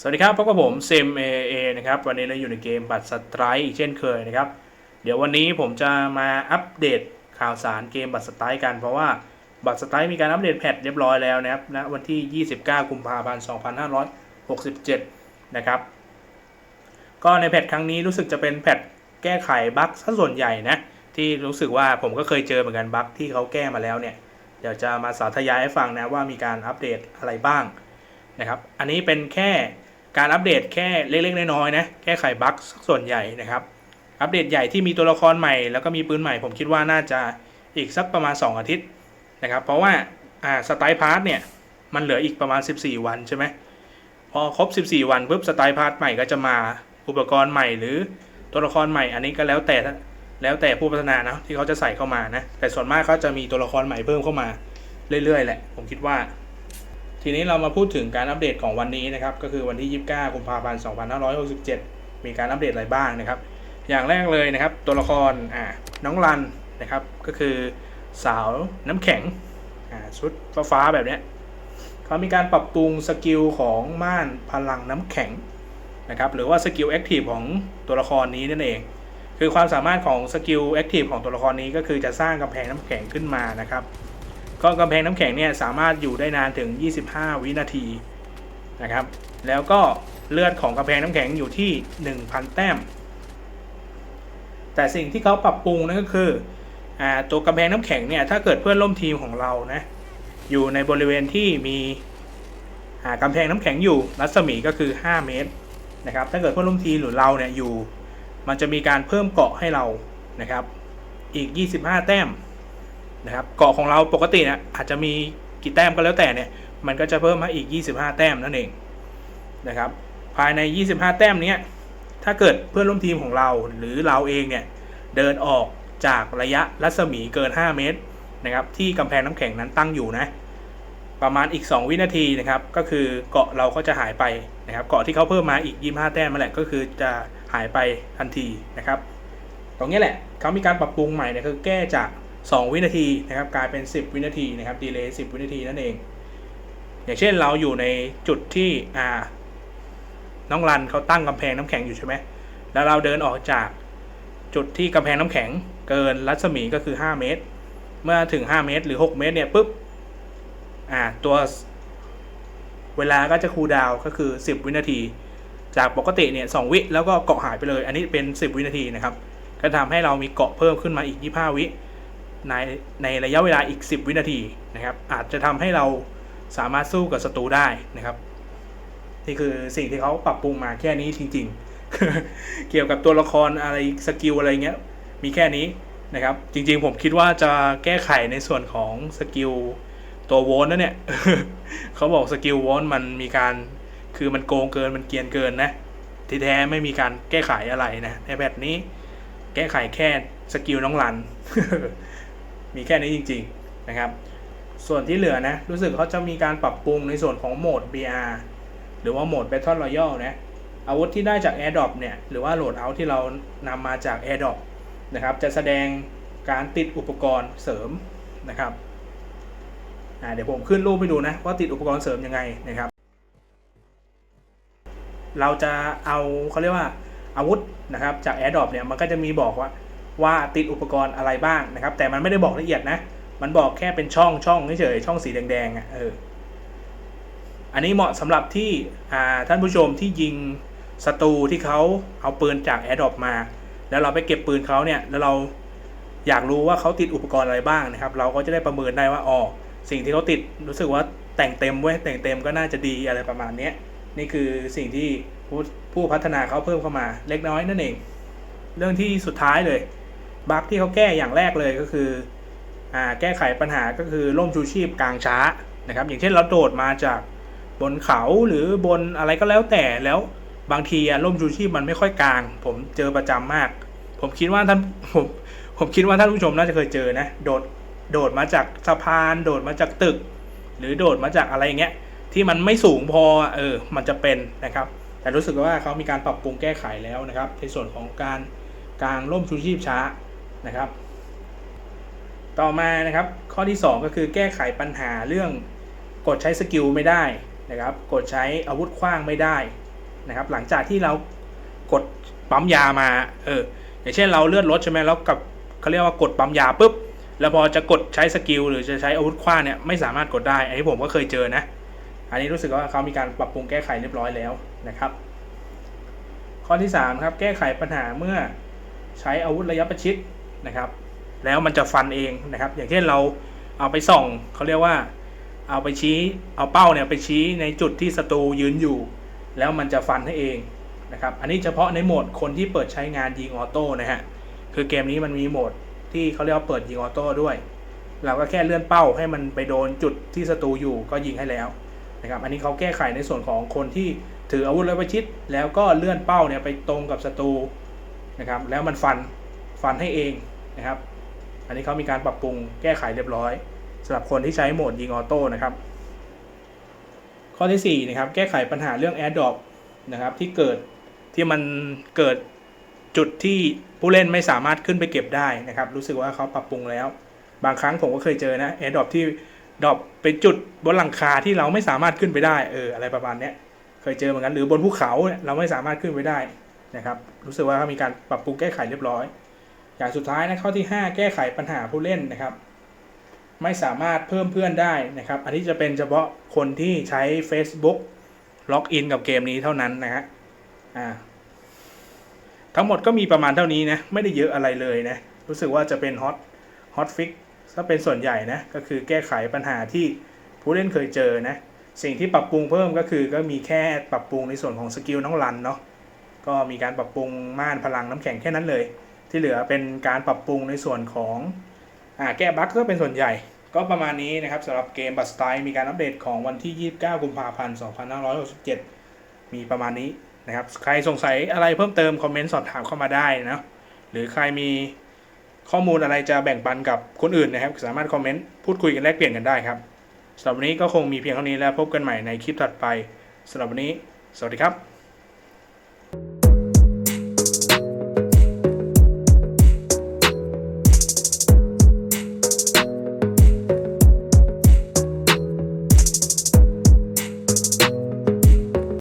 สวัสดีครับพบกับผมเซมเอเอนะครับวันนี้เราอยู่ในเกมบัตรสไตร์อีกเช่นเคยนะครับ เดี๋ยววันนี้ผมจะมาอัปเดตข่าวสารเกมบัตรสไตร์กัน เพราะว่าบัตรสไตร์มีการอัปเดตแพทเรียบร้อยแล้วนะครับณวันที่ 29 กุมภาพันธ์ 2567 นะครับ ก็ในแพทครั้งนี้รู้สึกจะเป็นแพทแก้ไขบั๊กซะส่วนใหญ่นะ ที่รู้สึกว่าผมก็เคยเจอเหมือนกันบั๊กที่เขาแก้มาแล้วเนี่ยเดี๋ยวจะมาสาธยายให้ฟังนะว่ามีการอัปเดตอะไรบ้างนะครับ อันนี้เป็นแค่ การอัปเดตแค่เล็กๆน้อยๆนะแก้ไขบั๊กส่วนใหญ่นะครับ อัปเดตใหญ่ที่มีตัวละครใหม่แล้วก็มีปืนใหม่ผมคิดว่าน่าจะอีกสักประมาณ 2 อาทิตย์นะครับ เพราะว่าอ่าสไตล์พาร์ทเนี่ยมันเหลืออีกประมาณ 14 วันใช่ไหมพอครบ 14 วันปุ๊บสไตล์พาร์ทใหม่ก็จะมาอุปกรณ์ใหม่หรือตัวละครใหม่อันนี้ก็แล้วแต่แล้วแต่ผู้พัฒนานะที่เขาจะใส่เข้ามานะแต่ส่วนมากเขาจะมีตัวละครใหม่เพิ่มเข้ามาเรื่อยๆแหละผมคิดว่า ทีนี้เรามาพูดถึงการอัปเดตของวันนี้นะครับ ก็คือวันที่ 29กุมภาพันธ์2567 มีการอัปเดตอะไรบ้างนะครับ อย่างแรกเลยนะครับ ตัวละครอ่าน้องรันนะครับ ก็คือสาวน้ำแข็งอ่าชุดฟ้าๆแบบเนี้ยเขามีการปรับปรุงสกิลของม่านพลังน้ำแข็งนะครับหรือว่าสกิลแอคทีฟของตัวละครนี้นั่นเอง คือความสามารถของสกิลแอคทีฟของตัวละครนี้ก็คือจะสร้างกำแพงน้ำแข็งขึ้นมานะครับ ก็กำแพงน้ำแข็งเนี่ยสามารถอยู่ได้นานถึง 25 วินาทีนะครับ แล้วก็เลือดของกำแพงน้ำแข็งอยู่ที่ 1,000 แต้ม แต่สิ่งที่เขาปรับปรุงนั่นก็คืออตัวกำแพงน้ำแข็งเนี่ยถ้าเกิดเพื่อนร่วมทีมของเรานะอยู่ในบริเวณที่มีกำแพงน้ำแข็งอยู่รัศมีก็คือ 5 เมตรนะครับ ถ้าเกิดเพื่อนร่วมทีมหรือเราเนี่ยอยู่ มันจะมีการเพิ่มเกาะให้เรานะครับ อีก 25 แต้ม นะครับเกาะของเราปกติเนี่ยอาจจะมีกี่แต้มก็แล้วแต่เนี่ยมันก็จะเพิ่มมาอีก 25 แต้มนั่นเองนะครับภายใน 25 แต้มเนี้ยถ้าเกิดเพื่อนร่วมทีมของเราหรือเราเองเนี่ยเดินออกจากระยะรัศมีเกิน 5 เมตรนะครับที่กำแพงน้ำแข็งนั้นตั้งอยู่นะประมาณอีก 2 วินาทีนะครับก็คือเกาะเราก็จะหายไปนะครับเกาะที่เขาเพิ่มมาอีก 25 แต้มมาแหละก็คือจะหายไปทันทีนะครับ ตรงนี้แหละเขามีการปรับปรุงใหม่เนี่ยคือแก้จาก 2 วินาทีนะครับกลายเป็น 10 วินาทีนะครับดีเลย์10 วินาทีนั่นเอง อย่างเช่นเราอยู่ในจุดที่อ่าน้องรันเขาตั้งกำแพงน้ำแข็งอยู่ใช่ไหมแล้วเราเดินออกจากจุดที่กำแพงน้ำแข็งเกินรัศมีก็คือ 5 เมตร เมื่อถึง 5 เมตรหรือ 6 เมตรเนี่ยปุ๊บอ่าตัวเวลาก็จะคูลดาวก็คือ 10 วินาที จากปกติเนี่ย2วิแล้วก็เกาะหายไปเลย อันนี้เป็น 10 วินาทีนะครับ ก็ทำให้เรามีเกาะเพิ่มขึ้นมาอีก 25 วิ ในในระยะเวลาอีก 10 วินาทีนะครับ อาจจะทำให้เราสามารถสู้กับศัตรูได้นะครับ นี่คือสิ่งที่เขาปรับปรุงมาแค่นี้จริง ๆ เกี่ยวกับตัวละครอะไรสกิลอะไรเงี้ยมีแค่นี้นะครับ จริง ๆ ผมคิดว่าจะแก้ไขในส่วนของสกิลตัวโวลต์นเนี่ยเขาบอกสกิลโวลต์มันมีการคือมันโกงเกินมันเกียนเกินนะที่แท้ไม่มีการแก้ไขอะไรนะในแบบนี้ แก้ไขแค่สกิลน้องรัน มีแค่นี้จริงๆนะครับ ส่วนที่เหลือนะ รู้สึกเขาจะมีการปรับปรุงในส่วนของโหมด BR หรือว่าโหมด Battle Royale นะอาวุธที่ได้จาก AirDrop เนี่ยหรือว่าโหลดเอาที่เรานำมาจาก AirDrop นะครับจะแสดงการติดอุปกรณ์เสริมนะครับเดี๋ยวผมขึ้นรูปให้ดูนะว่าติดอุปกรณ์เสริมยังไงนะครับ เราจะเอาเขาเรียกว่าอาวุธนะครับจาก AirDrop เนี่ยมันก็จะมีบอกว่า ว่าติดอุปกรณ์อะไรบ้างนะครับ แต่มันไม่ได้บอกละเอียดนะ มันบอกแค่เป็นช่องช่องเฉยๆช่องสีแดงๆอะเอออันนี้เหมาะสำหรับที่ท่านผู้ชมที่ยิงศัตรูที่เขาเอาปืนจาก AirDrop มา แล้วเราไปเก็บปืนเขาเนี่ยแล้วเราอยากรู้ว่าเขาติดอุปกรณ์อะไรบ้างนะครับ เราก็จะได้ประเมินได้ว่าอ๋อสิ่งที่เขาติดรู้สึกว่าแต่งเต็มเว้ยแต่งเต็มก็น่าจะดีอะไรประมาณนี้นี่คือสิ่งที่ผู้ผู้พัฒนาเขาเพิ่มเข้ามาเล็กน้อยนั่นเอง เรื่องที่สุดท้ายเลย บั๊กที่เขาแก้อย่างแรกเลยก็คืออ่าแก้ไขปัญหาก็คือล่มชูชีพกลางช้านะครับ อย่างเช่นเราโดดมาจากบนเขาหรือบนอะไรก็แล้วแต่แล้วบางทีอะล่มชูชีพมันไม่ค่อยกลาง ผมเจอประจำมาก ผมคิดว่าท่านผมผมคิดว่าท่านผู้ชมน่าจะเคยเจอนะโดดโดดมาจากสะพาน โดดมาจากตึก หรือโดดมาจากอะไรอย่างเงี้ยที่มันไม่สูงพอเออมันจะเป็นนะครับ แต่รู้สึกว่าเขามีการปรับปรุงแก้ไขแล้วนะครับ ในส่วนของการกางร่มชูชีพช้า นะครับ ต่อมานะครับข้อที่ 2 ก็คือแก้ไขปัญหาเรื่องกดใช้สกิลไม่ได้นะครับ กดใช้อาวุธขว้างไม่ได้นะครับ หลังจากที่เรากดปั๊มยามาเอออย่างเช่นเราเลื่อนรถใช่ไหมแล้วกับเขาเรียกว่ากดปั๊มยาปุ๊บแล้วพอจะกดใช้สกิลหรือจะใช้อาวุธคว้างเนี่ยไม่สามารถกดได้อันนี้ผมก็เคยเจอนะ อันนี้รู้สึกว่าเขามีการปรับปรุงแก้ไขเรียบร้อยแล้วนะครับ ข้อที่3ครับแก้ไขปัญหาเมื่อใช้อาวุธระยะประชิด นะครับ แล้วมันจะฟันเองนะครับ อย่างเช่นเราเอาไปส่องเขาเรียกว่า เอาไปชี้เอาเป้าเนี่ยไปชี้ในจุดที่ศัตรูยืนอยู่ แล้วมันจะฟันให้เองนะครับ อันนี้เฉพาะในโหมดคนที่เปิดใช้งานยิงออโต้นะฮะคือเกมนี้มันมีโหมดที่เขาเรียกว่าเปิดยิงออโต้ด้วย เราก็แค่เลื่อนเป้าให้มันไปโดนจุดที่ศัตรูอยู่ก็ยิงให้แล้วนะครับ อันนี้เขาแก้ไขในส่วนของคนที่ถืออาวุธระยะประชิด แล้วก็เลื่อนเป้าเนี่ยไปตรงกับศัตรูนะครับ แล้วมันฟัน ฟันให้เองนะครับ อันนี้เขามีการปรับปรุงแก้ไขเรียบร้อยสำหรับคนที่ใช้โหมดยิงออโต้นะครับ ข้อที่4นะครับแก้ไขปัญหาเรื่อง Air Drop นะครับที่เกิดที่มันเกิดจุดที่ผู้เล่นไม่สามารถขึ้นไปเก็บได้นะครับ รู้สึกว่าเขาปรับปรุงแล้ว บางครั้งผมก็เคยเจอนะ Air Drop ที่ดรอปเป็นจุดบนหลังคาที่เราไม่สามารถขึ้นไปได้เอออะไรประมาณเนี้ยเคยเจอเหมือนกันหรือบนภูเขาเนี่ยเราไม่สามารถขึ้นไปได้นะครับ รู้สึกว่าเขามีการปรับปรุงแก้ไขเรียบร้อย อย่างสุดท้ายนะข้อที่ 5 แก้ไขปัญหาผู้เล่นนะครับ ไม่สามารถเพิ่มเพื่อนได้นะครับ อันนี้จะเป็นเฉพาะคนที่ใช้ Facebook ล็อกอินกับเกมนี้เท่านั้นนะฮะอ่าทั้งหมดก็มีประมาณเท่านี้นะ ไม่ได้เยอะอะไรเลยนะ รู้สึกว่าจะเป็นฮอตฮอตฟิกถ้าเป็นส่วนใหญ่นะ ก็คือแก้ไขปัญหาที่ผู้เล่นเคยเจอนะ สิ่งที่ปรับปรุงเพิ่มก็คือก็มีแค่ปรับปรุงในส่วนของสกิลน้องรันเนาะก็มีการปรับปรุงม่านพลังน้ำแข็งแค่นั้นเลย ที่เหลือเป็นการปรับปรุงในส่วนของอแก้บั๊กก็เป็นส่วนใหญ่ ก็ประมาณนี้นะครับสำหรับเกมบัตสไตล์มีการอัปเดตของวันที่ 29 กุมภาพันธ์ 2567 มีประมาณนี้นะครับ ใครสงสัยอะไรเพิ่มเติมคอมเมนต์สอบถามเข้ามาได้นะ หรือใครมีข้อมูลอะไรจะแบ่งปันกับคนอื่นนะครับ สามารถคอมเมนต์พูดคุยกันแลกเปลี่ยนกันได้ครับสำหรับวันนี้ก็คงมีเพียงเท่านี้แล้วพบกันใหม่ในคลิปถัดไปสำหรับวันนี้ สวัสดีครับ